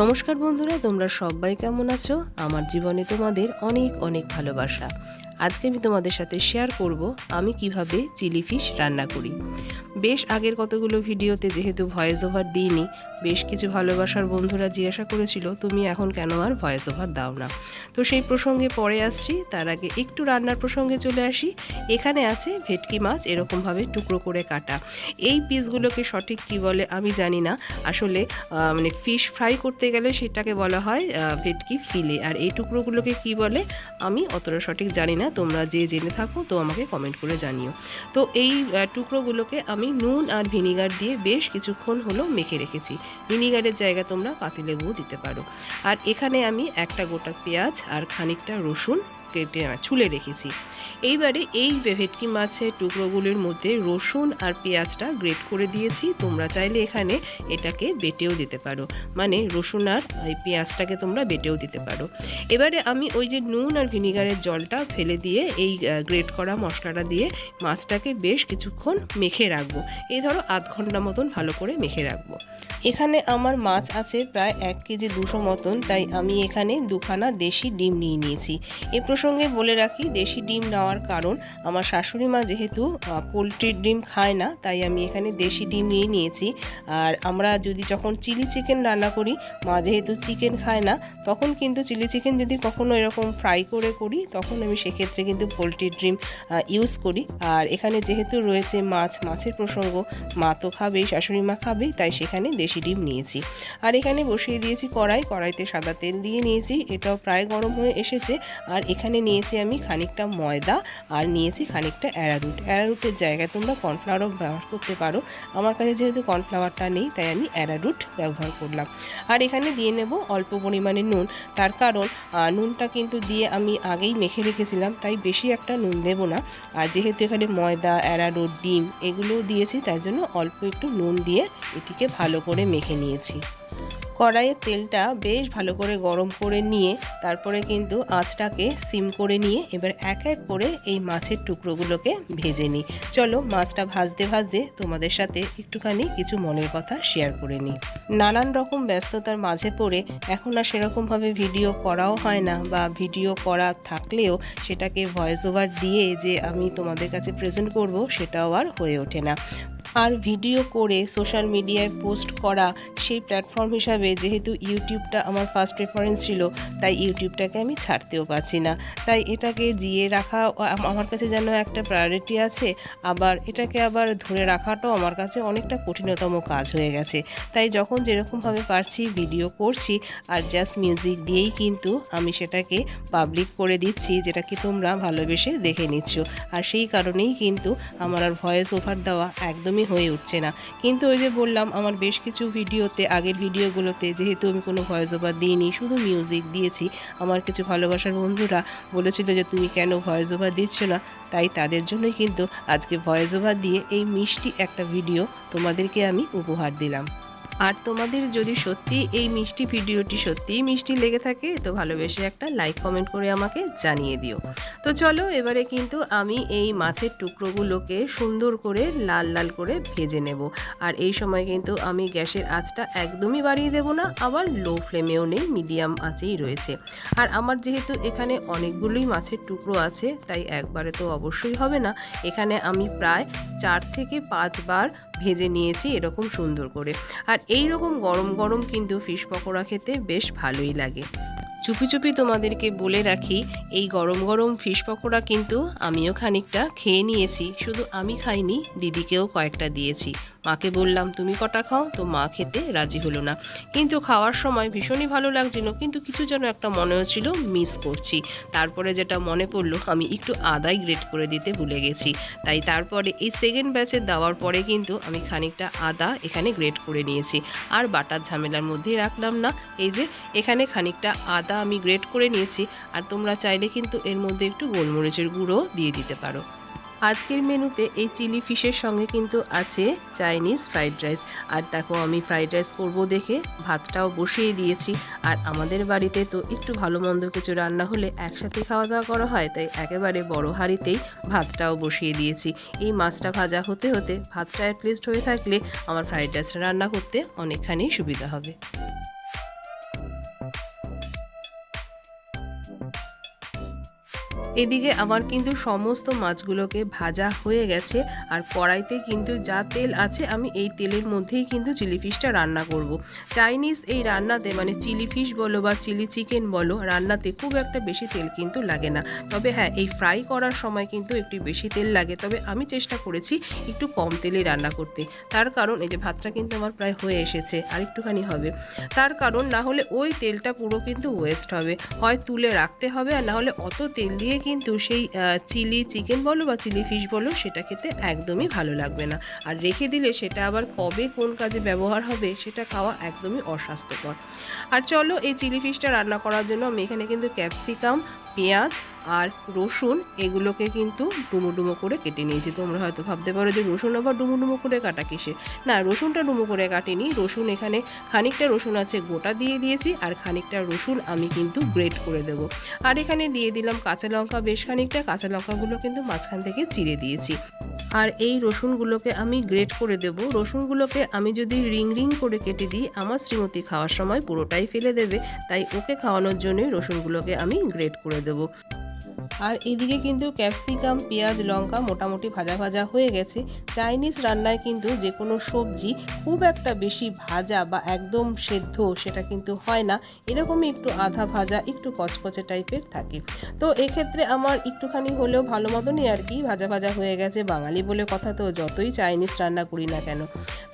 নমস্কার বন্ধুরা, তোমরা সবাই কেমন আছো? আমার জীবনে তোমাদের অনেক অনেক ভালোবাসা। আজকে আমি তোমাদের সাথে শেয়ার করব আমি কীভাবে চিলি ফিশ রান্না করি। বেশ আগের কতগুলো ভিডিওতে যেহেতু ভয়েস ওভার দিইনি বেশ কিছু ভালোবাসার বন্ধুরা জিজ্ঞাসা করেছিল, তুমি এখন কেন আর ভয়েস ওভার দাও না? তো সেই প্রসঙ্গে পরে আসছি, তার আগে একটু রান্নার প্রসঙ্গে চলে আসি। এখানে আছে ভেটকি মাছ এরকমভাবে টুকরো করে কাটা। এই পিসগুলোকে সঠিক কি বলে আমি জানি না। আসলে মানে ফিশ ফ্রাই করতে গেলে সেটাকে বলা হয় ভেটকি ফিলে। আর এই টুকরোগুলোকে কি বলে আমি অতটা সঠিক জানি না। তোমরা যে জেনে থাকো, তো আমাকে কমেন্ট করে জানিও। তো এই টুকরোগুলোকে আমি নুন আর ভিনিগার দিয়ে বেশ কিছুক্ষণ হলো মেখে রেখেছি। ভিনিগারের জায়গা তোমরা পাতিলেবুও দিতে পারো। আর এখানে আমি একটা গোটা পেঁয়াজ আর খানিকটা রসুন কেটে ছুলে রেখেছি। এইবারে এই ভেটকি মাছের টুকরোগুলির মধ্যে রসুন আর পেঁয়াজটা গ্রেট করে দিয়েছি। তোমরা চাইলে এখানে এটাকে বেটেও দিতে পারো। মানে রসুন আর এই পেঁয়াজটাকে তোমরা বেটেও দিতে পারো। এবারে আমি ওই যে নুন আর ভিনিগারের জলটা ফেলে দিয়ে এই গ্রেট করা মশলাটা দিয়ে মাছটাকে বেশ কিছুক্ষণ মেখে রাখব। এই ধরো আধ ঘণ্টা মতন ভালো করে মেখে রাখব। এখানে আমার মাছ আছে প্রায় এক কেজি দুশো মতন, তাই আমি এখানে দুখানা দেশি ডিম নিয়ে নিয়েছি। এ প্রসঙ্গে বলে রাখি, দেশি ডিম নেওয়ার কারণ আমার শাশুড়ি মা যেহেতু পোলট্রির ডিম খায় না, তাই আমি এখানে দেশি ডিম নিয়ে নিয়েছি। আর আমরা যদি যখন চিলি চিকেন রান্না করি, মা যেহেতু চিকেন খায় না, তখন কিন্তু চিলি চিকেন যদি কখনো এরকম ফ্রাই করে করি, তখন আমি সেক্ষেত্রে কিন্তু পোলট্রির ডিম ইউজ করি। আর এখানে যেহেতু রয়েছে মাছ, মাছের প্রসঙ্গ, মা তো খাবেই, শাশুড়ি মা খাবেই, তাই সেখানে দেশি ডিম নিয়েছি। আর এখানে বসিয়ে দিয়েছি কড়াই, কড়াইতে সাদা তেল দিয়ে নিয়েছি, এটাও প্রায় গরম হয়ে এসেছে। আর এখানে নিয়েছি আমি খানিকটা ময়দা আর নিয়েছি খানিকটা অ্যারারুট। অ্যারারুটের জায়গায় তোমরা কর্নফ্লাওয়ারও ব্যবহার করতে পারো। আমার কাছে যেহেতু কর্নফ্লাওয়ারটা নেই, তাই আমি অ্যারারুট ব্যবহার করলাম। আর এখানে দিয়ে নেব অল্প পরিমাণে নুন। তার কারণ নুনটা কিন্তু দিয়ে আমি আগেই মেখে রেখেছিলাম, তাই বেশি একটা নুন দেব না। আর যেহেতু এখানে ময়দা, অ্যারারুট, ডিম এগুলোও দিয়েছি, তাই জন্য অল্প একটু নুন দিয়ে এটিকে ভালো করে মেখে নিয়েছি। কড়াইয়ের তেলটা বেশ ভালো করে গরম করে নিয়ে তারপরে কিন্তু আঁচটাকে সিম করে নিয়ে এবার এক এক করে এই মাছের টুকরোগুলোকে ভেজে নিই। চলো মাছটা ভাজতে ভাজতে তোমাদের সাথে একটুখানি কিছু মনের কথা শেয়ার করে নিই। নানান রকম ব্যস্ততার মাঝে পড়ে এখন আর সেরকমভাবে ভিডিও করাও হয় না বা ভিডিও করা থাকলেও সেটাকে ভয়েস ওভার দিয়ে যে আমি তোমাদের কাছে প্রেজেন্ট করব সেটাও আর হয়ে ওঠে না। আর ভিডিও করে সোশ্যাল মিডিয়ায় পোস্ট করা সেই প্ল্যাটফর্ম হিসাবে যেহেতু ইউটিউবটা আমার ফার্স্ট প্রেফারেন্স ছিল, তাই ইউটিউবটাকে আমি ছাড়তেও পারছি না। তাই এটাকে জিয়ে রাখা আমার কাছে যেন একটা প্রায়োরিটি আছে, আবার এটাকে আবার ধরে রাখাটাও আমার কাছে অনেকটা কঠিনতম কাজ হয়ে গেছে। তাই যখন যেরকমভাবে পারছি ভিডিও করছি, আর জাস্ট মিউজিক দিয়েই কিন্তু আমি সেটাকে পাবলিক করে দিচ্ছি, যেটা কি তোমরা ভালোবেসে দেখে নিচ্ছ। আর সেই কারণেই কিন্তু আমার আর ভয়েস ওভার দেওয়া একদমই হয়ে উঠছে না। কিন্তু ওই যে বললাম, আমার বেশ কিছু ভিডিওতে, আগের ভিডিওগুলোতে যেহেতু আমি কোনো ভয়েস ওভার দিইনি, শুধু মিউজিক দিয়েছি, আমার কিছু ভালোবাসার বন্ধুরা বলেছিল যে, তুমি কেন ভয়েস ওভার দিচ্ছ না? তাই তাদের জন্যই কিন্তু আজকে ভয়েস ওভার দিয়ে এই মিষ্টি একটা ভিডিও তোমাদেরকে আমি উপহার দিলাম। আর তোমাদের যদি সত্যি এই মিষ্টি ভিডিওটি সত্যিই মিষ্টি লেগে থাকে, তো ভালোবেসে একটা লাইক কমেন্ট করে আমাকে জানিয়ে দিও। তো চলো, এবারে কিন্তু আমি এই মাছের টুকরোগুলোকে সুন্দর করে লাল লাল করে ভেজে নেব। আর এই সময় কিন্তু আমি গ্যাসের আঁচটা একদমই বাড়িয়ে দেব না, আবার লো ফ্লেমেও নেই মিডিয়াম আঁচেই রয়েছে। আর আমার যেহেতু এখানে অনেকগুলোই মাছের টুকরো আছে, তাই একবারে তো অবশ্যই হবে না। এখানে আমি প্রায় চার থেকে পাঁচবার ভেজে নিয়েছি এরকম সুন্দর করে। আর এই রকম গরম গরম কিন্তু ফিশ পকোড়া খেতে বেশ ভালোই লাগে। চুপি চুপি তোমাদেরকে বলে রাখি, এই গরম গরম ফিশ পকোড়া কিন্তু আমিও খানিকটা খেয়ে নিয়েছি। শুধু আমি খাইনি, দিদিকেও কয়েকটা দিয়েছি। মাকে বললাম, তুমি কটা খাও? তো মা খেতে রাজি হলো না। কিন্তু খাওয়ার সময় ভীষণই ভালো লাগছিল, কিন্তু কিছু যেন একটা মনে হচ্ছিল মিস করছি। তারপরে যেটা মনে পড়ল, আমি একটু আদাই গ্রেট করে দিতে ভুলে গেছি। তাই তারপরে এই সেকেন্ড ব্যাচে দেওয়ার পরে কিন্তু আমি খানিকটা আদা এখানে গ্রেট করে নিয়েছি। আর বাটার ঝামেলার মধ্যেই রাখলাম না, এই যে এখানে খানিকটা আদা আমি গ্রেট করে নিয়েছি, আর তোমরা চাইলে কিন্তু এর মধ্যে একটু গোলমরিচের গুঁড়ো দিয়ে দিতে পারো। আজকের মেনুতে এই চিলি ফিশের সঙ্গে কিন্তু আছে চাইনিজ ফ্রাইড রাইস। আর দেখো, আমি ফ্রাইড রাইস করব দেখে, ভাতটাও বসিয়ে দিয়েছি। আর আমাদের বাড়িতে তো একটু ভালো মন্দ কিছু রান্না হলে একসাথে খাওয়া দাওয়া করা হয়, তাই একেবারে বড় হাঁড়িতেই ভাতটাও বসিয়ে দিয়েছি। এই মাছটা ভাজা হতে হতে ভাতটা অ্যাটলিস্ট হয়ে থাকলে আমার ফ্রাইড রাইসটা রান্না করতে অনেকখানি সুবিধা হবে। এদিকে আমার কিন্তু সমস্ত মাছগুলোকে ভাজা হয়ে গেছে, আর কড়াইতে কিন্তু যা তেল আছে আমি এই তেলের মধ্যেই কিন্তু চিলি ফিশটা রান্না করব। চাইনিজ এই রান্নাতে মানে চিলি ফিশ বলো বা চিলি চিকেন বলো, রান্নাতে খুব একটা বেশি তেল কিন্তু লাগে না। তবে হ্যাঁ এই ফ্রাই করার সময় কিন্তু একটু বেশি তেল লাগে, তবে আমি চেষ্টা করেছি একটু কম তেলে রান্না করতে। তার কারণ এই যে ভাতটা কিন্তু আমার প্রায় হয়ে এসেছে, আর একটুখানি হবে। তার কারণ না হলে ওই তেলটা পুরো কিন্তু ওয়েস্ট হবে। হয় তুলে রাখতে হবে আর না হলে অত তেল দিয়ে কিন্তু সেই চিলি চিকেন বলো বা চিলি ফিশ বলো, সেটা খেতে একদমই ভালো লাগবে না। আর রেখে দিলে সেটা আবার কবে কোন কাজে ব্যবহার হবে, সেটা খাওয়া একদমই অস্বাস্থ্যকর। আর চলো এই চিলি ফিশটা রান্না করার জন্য আমি এখানে কিন্তু ক্যাপসিকাম পেঁয়াজ আর রসুন এগুলোকে কিন্তু ডুমো ডুমো করে কেটে নিয়েছি। তোমরা হয়তো ভাবতে পারো যে রসুন আবার ডুমো ডুমো করে কাটা কিসে? না, রসুনটা ডুমো করে কাটিনি। রসুন এখানে খানিকটা রসুন আছে, গোটা দিয়ে দিয়েছি আর খানিকটা রসুন আমি কিন্তু গ্রেট করে দেব। আর এখানে দিয়ে দিলাম কাঁচা লঙ্কা, বেশ খানিকটা কাঁচা লঙ্কাগুলো কিন্তু মাঝখান থেকে চিড়ে দিয়েছি। আর এই রসুনগুলোকে আমি গ্রেট করে দেব। রসুনগুলোকে আমি যদি রিং রিং করে কেটে দিই, আমার শ্রীমতী খাওয়ার সময় পুরোটাই ফেলে দেবে। তাই ওকে খাওয়ানোর জন্যই রসুনগুলোকে আমি গ্রেট করে দেবো। আর এদিকে কিন্তু ক্যাপসিকাম, পেঁয়াজ, লঙ্কা মোটামুটি ভাজা ভাজা হয়ে গেছে। চাইনিজ রান্নায় কিন্তু যে কোনো সবজি খুব একটা বেশি ভাজা বা একদম সেদ্ধ সেটা কিন্তু হয় না। এরকমই একটু আধা ভাজা, একটু কচকচে টাইপের থাকে। তো এক্ষেত্রে আমার একটুখানি হলেও ভালো মতনই আর কি ভাজা ভাজা হয়ে গেছে। বাঙালি বলে কথা তো যতই চাইনিজ রান্না করি না কেন।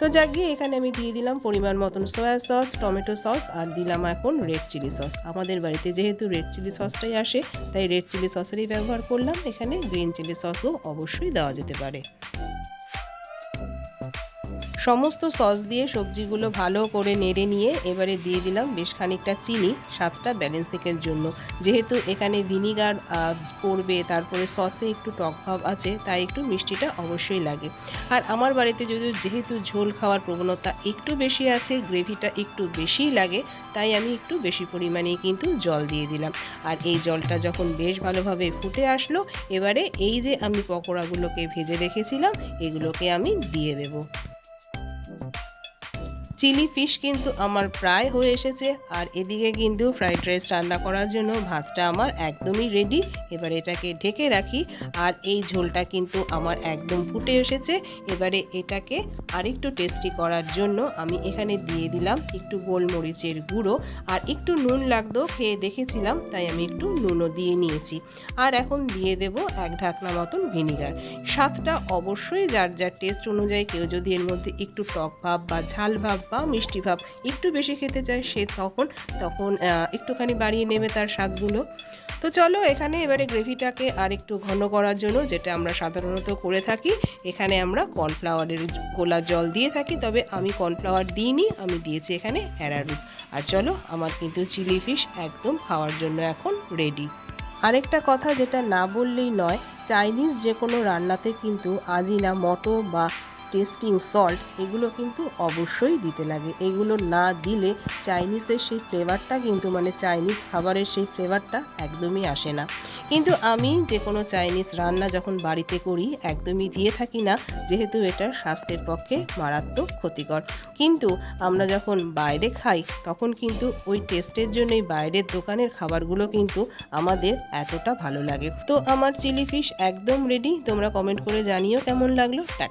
তো যাক গিয়ে এখানে আমি দিয়ে দিলাম পরিমাণ মতন সয়া সস, টমেটো সস আর দিলাম এখন রেড চিলি সস। আমাদের বাড়িতে যেহেতু রেড চিলি সসটাই আসে, তাই রেড চিলি সসেরই ব্যবহার করলাম এখানে গ্রিন চিলি সসও অবশ্যই দেওয়া যেতে পারে। সমস্ত সস দিয়ে সবজিগুলো ভালো করে নেড়ে নিয়ে এবারে দিয়ে দিলাম বেশ খানিকটা চিনি, স্বাদটা ব্যালেন্সিংয়ের জন্য। যেহেতু এখানে ভিনিগার পড়বে, তারপরে সসে একটু টক ভাব আছে, তাই একটু মিষ্টিটা অবশ্যই লাগে। আর আমার বাড়িতে যদি যেহেতু ঝোল খাওয়ার প্রবণতা একটু বেশি আছে গ্রেভিটা একটু বেশিই লাগে, তাই আমি একটু বেশি পরিমাণেই কিন্তু জল দিয়ে দিলাম। আর এই জলটা যখন বেশ ভালোভাবে ফুটে আসলো, এবারে এই যে আমি পকোড়াগুলোকে ভেজে রেখেছিলাম, এগুলোকে আমি দিয়ে দেবো। চিলি ফিশ কিন্তু আমার প্রায় হয়ে এসেছে। আর এদিকে কিন্তু ফ্রাইড রাইস রান্না করার জন্য ভাতটা আমার একদমই রেডি এবার এটাকে ঢেকে রাখি। আর এই ঝোলটা কিন্তু আমার একদম ফুটে এসেছে। এবারে এটাকে আরেকটু টেস্টি করার জন্য আমি এখানে দিয়ে দিলাম একটু গোলমরিচের গুঁড়ো। আর একটু নুন লাগতো, খেয়ে দেখেছিলাম, তাই আমি একটু নুনও দিয়ে নিয়েছি। আর এখন দিয়ে দেব এক ঢাকনা মতন ভিনিগার। স্বাদটা অবশ্যই যার যার টেস্ট অনুযায়ী কেউ যদি এর মধ্যে একটু টক ভাব বা ঝাল ভাব বা মিষ্টি ভাব একটু বেশি খেতে চায় সে তখন তখন একটুখানি বাড়িয়ে নেবে তার শাকগুলো তো চলো এখানে এবারে গ্রেভিটাকে আর একটু ঘন করার জন্য, যেটা আমরা সাধারণত করে থাকি, এখানে আমরা কর্নফ্লাওয়ারের গোলা জল দিয়ে থাকি, তবে আমি কর্নফ্লাওয়ার দিইনি, আমি দিয়েছি এখানে অ্যারারুট আর চলো, আমার কিন্তু চিলি ফিশ একদম খাওয়ার জন্য এখন রেডি। আরেকটা কথা যেটা না বললেই নয়, চাইনিজ যে কোনো রান্নাতে কিন্তু আজিনা মটো বা টেস্টিং সল্ট এগুলো কিন্তু অবশ্যই দিতে লাগে। এগুলো না দিলে চাইনিজের সেই ফ্লেভারটা কিন্তু মানে চাইনিজ খাবারের সেই ফ্লেভারটা একদমই আসে না। কিন্তু আমি যে কোনো চাইনিজ রান্না যখন বাড়িতে করি, একদমই দিয়ে থাকি না, যেহেতু এটা স্বাস্থ্যের পক্ষে মারাত্মক ক্ষতিকর। কিন্তু আমরা যখন বাইরে খাই, তখন কিন্তু ওই টেস্টের জন্যই বাইরের দোকানের খাবারগুলো কিন্তু আমাদের এতটা ভালো লাগে। তো আমার চিলি ফিশ একদম রেডি তোমরা কমেন্ট করে জানিও কেমন লাগল। টাটা।